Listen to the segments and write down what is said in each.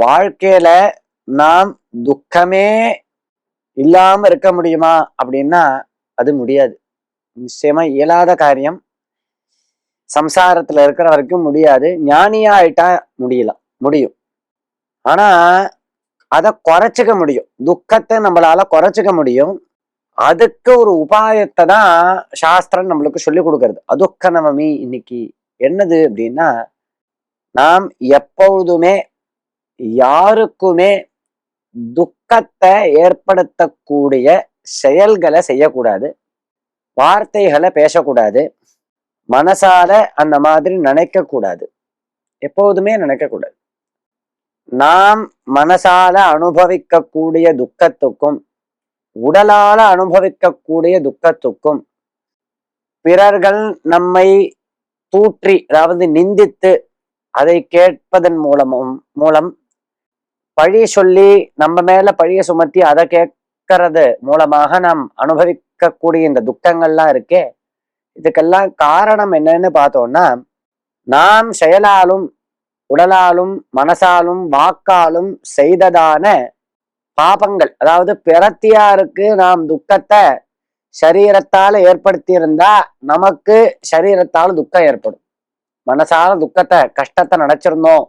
வாழ்க்கையில நாம் துக்கமே இல்லாம இருக்க முடியுமா அப்படின்னா அது முடியாது. நிச்சயமா இயலாத காரியம். சம்சாரத்துல இருக்கிற வரைக்கும் முடியாது. ஞானியா ஆயிட்டா முடியலாம். முடியும். ஆனா அதை குறைச்சிக்க முடியும். துக்கத்தை நம்மளால குறைச்சிக்க முடியும். அதுக்கு ஒரு உபாயத்தை தான் சாஸ்திரம் நம்மளுக்கு சொல்லி கொடுக்கறது. அதுக்க நவமி இன்னைக்கு என்னது அப்படின்னா நாம் எப்பொழுதுமே யாருக்குமே துக்கத்தை ஏற்படுத்தக்கூடிய செயல்களை செய்யக்கூடாது. வார்த்தைகளை பேசக்கூடாது. மனசால அந்த மாதிரி நினைக்க கூடாது எப்போதுமே நினைக்க கூடாது நாம் மனசால அனுபவிக்கக்கூடிய துக்கத்துக்கும் உடலால அனுபவிக்கக்கூடிய துக்கத்துக்கும் பிறர்கள் நம்மை தூற்றி அதாவது நிந்தித்து அதை கேட்பதன் மூலமும் மூலம் பழி சொல்லி நம்ம மேல பழிய சுமத்தி அதை கேட்கறது மூலமாக நாம் அனுபவிக்கக்கூடிய இந்த துக்கங்கள்லாம் இருக்கே. இதுக்கெல்லாம் காரணம் என்னன்னு பார்த்தோம்னா நாம் செயலாலும் உடலாலும் மனசாலும் வாக்காலும் செய்ததான பாபங்கள் அதாவது பிறத்தியாருக்கு நாம் துக்கத்தை சரீரத்தால் ஏற்படுத்தியிருந்தா நமக்கு சரீரத்தால் துக்கம் ஏற்படும். மனசால துக்கத்தை கஷ்டத்தை நினைச்சிருந்தோம்.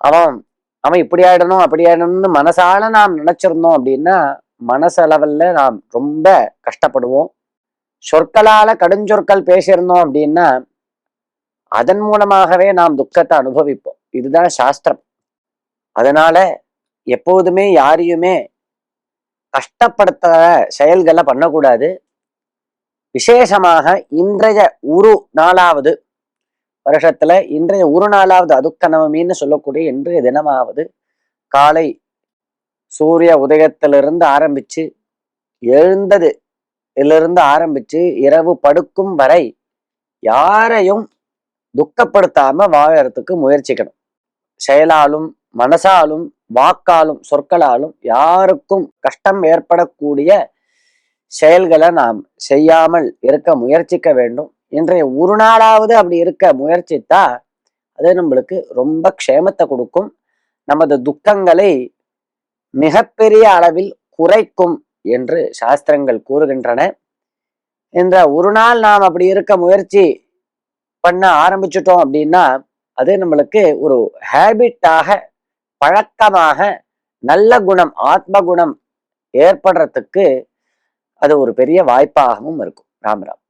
அவன் அவன் இப்படி ஆயிடணும் அப்படி ஆயிடணும்னு மனசால நாம் நினைச்சிருந்தோம் அப்படின்னா மனசளவில் நாம் ரொம்ப கஷ்டப்படுவோம். சொற்களால கடுஞ்சொற்கள் பேசியிருந்தோம் அப்படின்னா அதன் மூலமாகவே நாம் துக்கத்தை அனுபவிப்போம். இதுதான் சாஸ்திரம். அதனால எப்போதுமே யாரையுமே கஷ்டப்படுத்த செயல்களை பண்ணக்கூடாது. விசேஷமாக இன்றைய உரு நாளாவது வருஷத்துல இன்றைய ஒரு நாளாவது அதுக்க நவமின்னு சொல்லக்கூடிய இன்றைய தினமாவது காலை சூரிய உதயத்திலிருந்து ஆரம்பிச்சு எழுந்தது இருந்து ஆரம்பிச்சு இரவு படுக்கும் வரை யாரையும் துக்கப்படுத்தாம வாழறதுக்கு முயற்சிக்கணும். செயலாலும் மனசாலும் வாக்காலும் சொற்களாலும் யாருக்கும் கஷ்டம் ஏற்படக்கூடிய செயல்களை நாம் செய்யாமல் இருக்க முயற்சிக்க வேண்டும். இன்றைய ஒரு நாளாவது அப்படி இருக்க முயற்சித்தா அது நம்மளுக்கு ரொம்ப க்ஷேமத்தை கொடுக்கும். நமது துக்கங்களை மிகப்பெரிய அளவில் குறைக்கும் என்று சாஸ்திரங்கள் கூறுகின்றன. இந்த ஒரு நாள் நாம் அப்படி இருக்க முயற்சி பண்ண ஆரம்பிச்சிட்டோம் அப்படின்னா அது நம்மளுக்கு ஒரு ஹேபிட்டாக பழக்கமாக நல்ல குணம் ஆத்ம குணம் ஏற்படுறதுக்கு அது ஒரு பெரிய வாய்ப்பாகவும் இருக்கும். ராமராம்